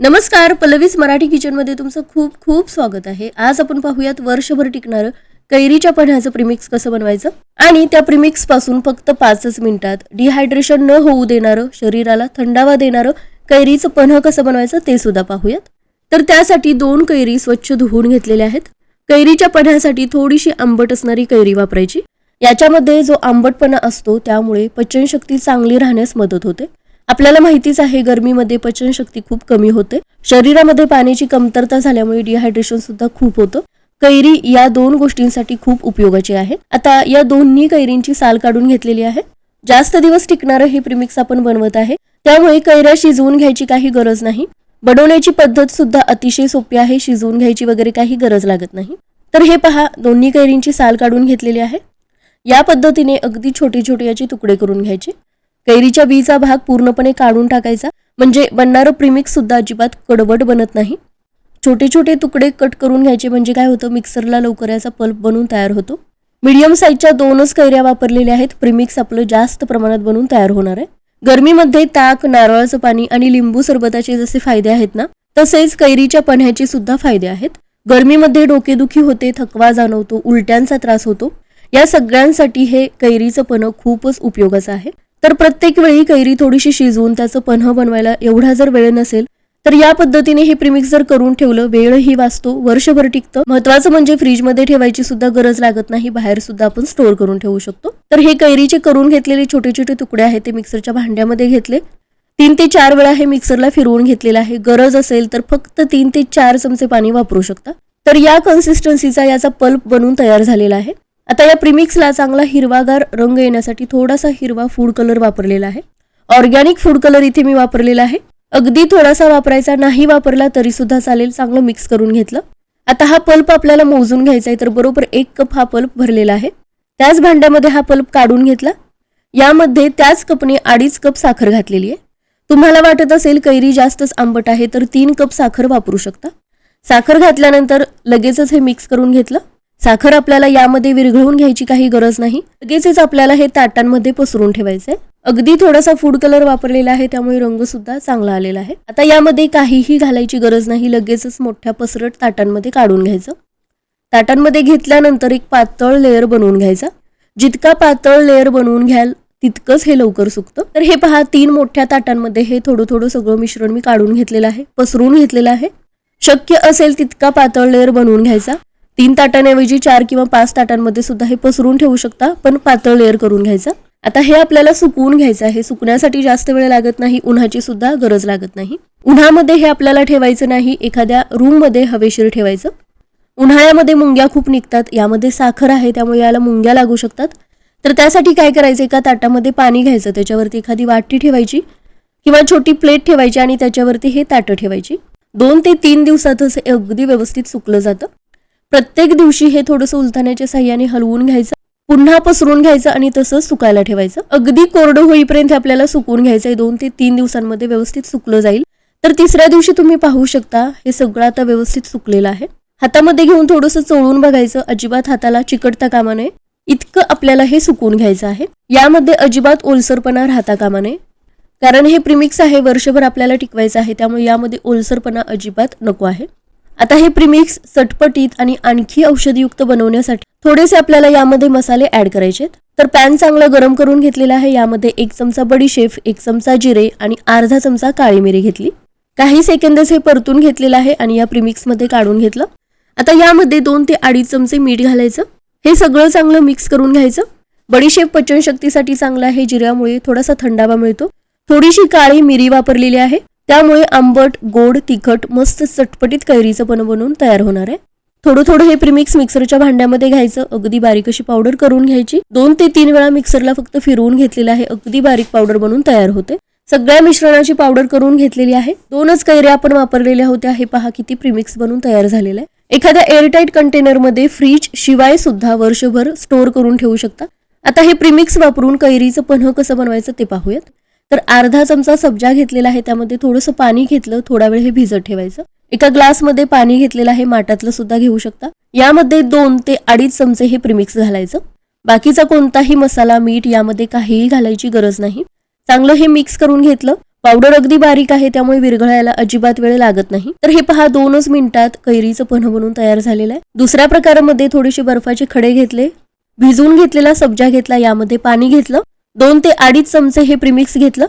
नमस्कार पल्लवीस मराठी किचनमध्ये तुमचं खूप खूप स्वागत आहे. आज आपण पाहूयात वर्षभर टिकणारं कैरीच्या पन्ह्याचं प्रिमिक्स कसं बनवायचं आणि त्या प्रिमिक्सपासून फक्त पाचच मिनिटात डिहायड्रेशन न होऊ देणारं शरीराला थंडावा देणारं कैरीचं पन्ह कसं बनवायचं ते सुद्धा पाहूयात. तर त्यासाठी दोन कैरी स्वच्छ धुवून घेतलेल्या आहेत. कैरीच्या पन्ह्यासाठी थोडीशी आंबट असणारी कैरी वापरायची. याच्यामध्ये जो आंबटपणा असतो त्यामुळे पचनशक्ती चांगली राहण्यास मदत होते. आपल्याला माहितीच आहे गरमीमध्ये पचनशक्ती खूप कमी होते. शरीरामध्ये पाण्याची कमतरता झाल्यामुळे डिहायड्रेशन सुद्धा खूप होतं. कैरी या दोन गोष्टींसाठी खूप उपयोगाची आहे. आता या दोन्ही कैरींची साल काढून घेतलेली आहे. जास्त दिवस टिकणारं हे प्रिमिक्स आपण बनवत आहे. त्यामुळे कैऱ्या शिजवून घ्यायची काही गरज नाही. बनवण्याची पद्धत सुद्धा अतिशय सोपी आहे. शिजवून घ्यायची वगैरे काही गरज लागत नाही. तर हे पहा दोन्ही कैरींची साल काढून घेतलेली आहे. या पद्धतीने अगदी छोटे छोटे याचे तुकडे करून घ्यायचे. कैरीच्या बीचा भाग पूर्णपणे काढून टाकायचा. म्हणजे बनणारं प्रीमिक्स सुद्धा अजिबात कडवट बनत नाही. छोटे छोटे तुकडे कट करून घ्यायचे म्हणजे काय होतं मिक्सरला लवकर याचा पल्प बनवून तयार होतो. मीडियम साईजच्या दोनच कैऱ्या वापरलेल्या आहेत. प्रिमिक्स आपलं जास्त प्रमाणात बनवून तयार होणार आहे. गरमीमध्ये ताक नारळाचं पाणी आणि लिंबू सरबताचे जसे फायदे आहेत ना तसेच कैरीच्या पन्ह्याचे सुद्धा फायदे आहेत. गरमीमध्ये डोकेदुखी होते थकवा जाणवतो उलट्यांचा त्रास होतो. या सगळ्यांसाठी हे कैरीचं पन्ह खूपच उपयोगाचं आहे. तर प्रत्येक वेळी कैरी थोडीशी शिजवून त्याचं पन्ह बनवायला एवढा जर वेळ नसेल तर या पद्धतीने हे प्रीमिक्स जर करून ठेवलं वेळही वाचतो वर्षभर टिकतं. महत्वाचं म्हणजे फ्रीजमध्ये ठेवायची सुद्धा गरज लागत नाही बाहेर सुद्धा आपण स्टोअर करून ठेवू शकतो. तर हे कैरीचे करून घेतलेले छोटे छोटे तुकडे आहेत ते मिक्सरच्या भांड्यामध्ये घेतले. तीन ते चार वेळा हे मिक्सरला फिरवून घेतलेलं आहे. गरज असेल तर फक्त तीन ते चार चमचे पाणी वापरू शकता. तर या कन्सिस्टन्सीचा याचा पल्प बनून तयार झालेला आहे. आता या प्रीमिक्सला चांगला हिरवागार रंग येण्यासाठी थोडासा हिरवा फूड कलर वापरलेला आहे. ऑर्गॅनिक फूड कलर इथे मी वापरलेला आहे. अगदी थोडासा वापरायचा नाही वापरला तरी सुद्धा चालेल चांगलं मिक्स करून घेतलं. आता हा पल्प आपल्याला मोजून घ्यायचा आहे तर बरोबर एक कप हा पल्प भरलेला आहे. त्याच भांड्यामध्ये हा पल्प काढून घेतला. यामध्ये त्याच कपने अडीच कप साखर घातलेली आहे. तुम्हाला वाटत असेल कैरी जास्तच आंबट आहे तर तीन कप साखर वापरू शकता. साखर घातल्यानंतर लगेचच हे मिक्स करून घेतलं. साखर आपल्याला यामध्ये विरघळून घ्यायची काही गरज नाही. लगेचच आपल्याला हे ताटांमध्ये पसरून ठेवायचंय. अगदी थोडासा फूड कलर वापरलेला आहे त्यामुळे रंग सुद्धा चांगला आलेला आहे. आता यामध्ये काहीही घालायची गरज नाही लगेचच मोठ्या पसरट ताटांमध्ये काढून घ्यायचं. ताटांमध्ये घेतल्यानंतर एक पातळ लेअर बनवून घ्यायचा. जितका पातळ लेअर बनवून घ्याल तितकंच हे लवकर सुकतं. तर हे पहा तीन मोठ्या ताटांमध्ये हे थोडं थोडं सगळं मिश्रण मी काढून घेतलेलं आहे पसरून घेतलेलं आहे. शक्य असेल तितका पातळ लेअर बनवून घ्यायचा. तीन ताटांऐवजी चार किंवा पाच ताटांमध्ये सुद्धा हे पसरून ठेवू शकता पण पातळ लेअर करून घ्यायचा. आता हे आपल्याला सुकवून घ्यायचं आहे. सुकण्यासाठी जास्त वेळ लागत नाही उन्हाची सुद्धा गरज लागत नाही. उन्हामध्ये हे आपल्याला ठेवायचं नाही एखाद्या रूममध्ये हवेशीर ठेवायचं. उन्हाळ्यामध्ये मुंग्या खूप निघतात यामध्ये साखर आहे त्यामुळे याला मुंग्या लागू शकतात. तर त्यासाठी काय करायचं एका ताटामध्ये पाणी घ्यायचं त्याच्यावरती एखादी वाटी ठेवायची किंवा छोटी प्लेट ठेवायची आणि त्याच्यावरती हे ताटं ठेवायची. दोन ते तीन दिवसातच हे अगदी व्यवस्थित सुकलं जातं. प्रत्येक दिवशी हे थोडंसं उलथाण्याच्या साह्याने हलवून घ्यायचं पुन्हा पसरून घ्यायचं आणि तसंच सुकायला ठेवायचं. अगदी कोरडं होईपर्यंत आपल्याला सुकवून घ्यायचं आहे दोन ते तीन दिवसांमध्ये व्यवस्थित सुकलं जाईल. तर तिसऱ्या दिवशी तुम्ही पाहू शकता हे सगळं आता व्यवस्थित सुकलेलं आहे. हातामध्ये घेऊन थोडंसं चोळून बघायचं अजिबात हाताला चिकटता कामा नये. इतकं आपल्याला हे सुकून घ्यायचं आहे. यामध्ये अजिबात ओलसरपणा राहता कामा नये. कारण हे प्रिमिक्स आहे वर्षभर आपल्याला टिकवायचं आहे त्यामुळे यामध्ये ओलसरपणा अजिबात नको आहे. आता हे प्रीमिक्स चटपटीत आणि आणखी औषधयुक्त बनवण्यासाठी थोडेसे आपल्याला यामध्ये मसाले ऍड करायचे तर पॅन चांगला गरम करून घेतलेला आहे. यामध्ये एक चमचा बडीशेफ एक चमचा जिरे आणि अर्धा चमचा काळी मिरी घेतली. काही सेकंदच हे परतून घेतलेलं आहे आणि या प्रिमिक्समध्ये काढून घेतलं. आता यामध्ये दोन ते अडीच चमचे मीठ घालायचं. हे सगळं चांगलं मिक्स करून घ्यायचं. बडीशेप पचनशक्तीसाठी चांगला आहे. जिऱ्यामुळे थोडासा थंडावा मिळतो. थोडीशी काळी मिरी वापरलेली आहे. त्यामुळे आंबट गोड तिखट मस्त चटपटीत कैरीचं पण बनवून तयार होणार आहे. थोडं थोडं हे प्रीमिक्स मिक्सरच्या भांड्यामध्ये घ्यायचं. अगदी बारीक अशी पावडर करून घ्यायची. दोन ते तीन वेळा मिक्सरला फक्त फिरवून घेतलेलं आहे. अगदी बारीक पावडर बनवून तयार होते. सगळ्या मिश्रणाची पावडर करून घेतलेली आहे. दोनच कैऱ्या आपण वापरलेल्या होत्या. हे पहा किती प्रीमिक्स बनवून तयार झालेलं आहे. एखाद्या एअरटाईट कंटेनरमध्ये फ्रीज शिवाय सुद्धा वर्षभर स्टोअर करून ठेवू शकता. आता हे प्रीमिक्स वापरून कैरीचं पन्ह कसं बनवायचं ते पाहूयात. तर अर्धा चमचा सब्जा घेतलेला आहे त्यामध्ये थोडंसं पाणी घेतलं थोडा वेळ हे भिजत ठेवायचं. एका ग्लासमध्ये पाणी घेतलेलं आहे माठातलं सुद्धा घेऊ शकता. यामध्ये दोन ते अडीच चमचे हे प्रीमिक्स घालायचं. बाकीचा कोणताही मसाला मीठ यामध्ये काहीही घालायची गरज नाही. चांगलं हे मिक्स करून घेतलं. पावडर अगदी बारीक आहे त्यामुळे विरघळायला अजिबात वेळ लागत नाही. तर हे पहा दोनच मिनिटात कैरीचं पन्ह बनून तयार झालेलं आहे. दुसऱ्या प्रकारामध्ये थोडेसे बर्फाचे खडे घेतले. भिजवून घेतलेला सब्जा घेतला यामध्ये पाणी घेतलं. दोन ते अडीच चमचे हे प्रीमिक्स घेतलं.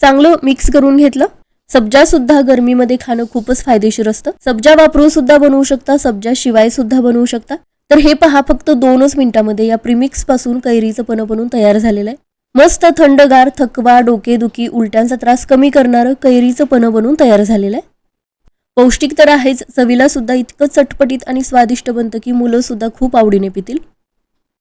चांगलं मिक्स करून घेतलं. सब्जा सुद्धा गरमीमध्ये खाणं खूपच फायदेशीर असतं. सब्जा वापरून सुद्धा बनवू शकता सब्जा शिवाय सुद्धा बनवू शकता. तर हे पहा फक्त दोनच मिनिटामध्ये या प्रीमिक्सपासून कैरीचं पण बनून तयार झालेलं आहे. मस्त थंडगार थकवा डोकेदुखी उलट्यांचा त्रास कमी करणारं कैरीचं पण बनून तयार झालेलं आहे. पौष्टिक तर आहेच चवीला सुद्धा इतकं चटपटीत आणि स्वादिष्ट बनतं की मुलं सुद्धा खूप आवडीने पितील.